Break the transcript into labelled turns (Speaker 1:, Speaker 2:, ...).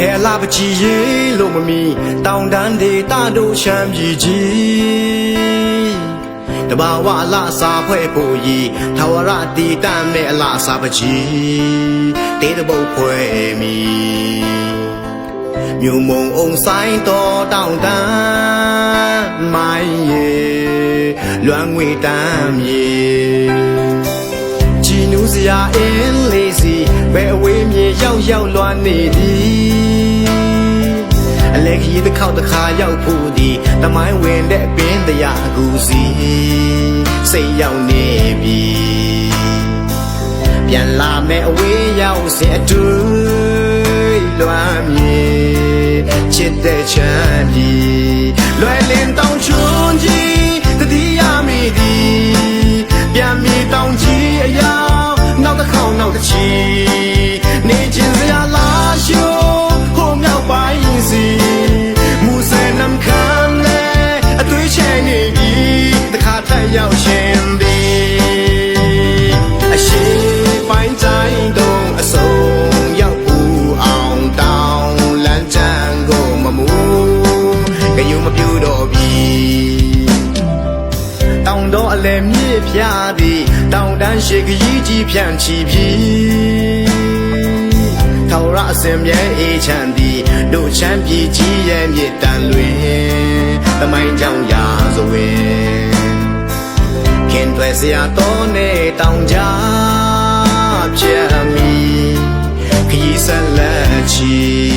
Speaker 1: စာပချီရေးလို့မမီတောင်တန်းဒေတာတို့ချမ်းပြည်ကြီးတဘာဝအလားစာဖွဲ့ဖို့ရီထာဝရတည်တတ်မဲ့အလားစာပချီတေးတပုတ်ဖွဲ့မီမြုံမုံအောင်ဆိုင်တော်တောင်တန်းမိုင်းရေလွမ်းငွေတမ်းမြေကြည်နူးစရာအင်းလေးစီဘယ်အဝေးမြေရောက်ရောက်လွှမ်းနေသည်အ လက်ကြီးတစ်ခေါက်တစ်ခါရောက်ဖို့ဒီတမိုင်းဝင်တဲ့ပင်တရားကူစီစိတ်ရောက်နေပြီပြန်လာမဲ့အဝေးရောက်စင်အတူလွှမ်းမြေချစ်တဲ့ချမ်း ရောက်ရှင်သည်အရှိပိုင်းတိုင်းတုံးအစုံရောက်ဘူးအောင်တောင်းလမ်းချမ်းကိုမမူကယူမပြူတော့ပြီတောင်တော့အလဲမြစ်ဖြားသည်တောင်တန်းရှိခရီးကြီးဖြန့်ချီပြီးထောင်ရအစင်မြဲအေးချမ်းသည်တို့ချမ်းပြည်ကြီးရဲ့မြစ်တန်လွင်သမိုင်းကြောင်ရာဇဝင် ခင်တွေစရာတော်နေတောင်ကြားပြတ်မီခရီးဆက်လက်ချီ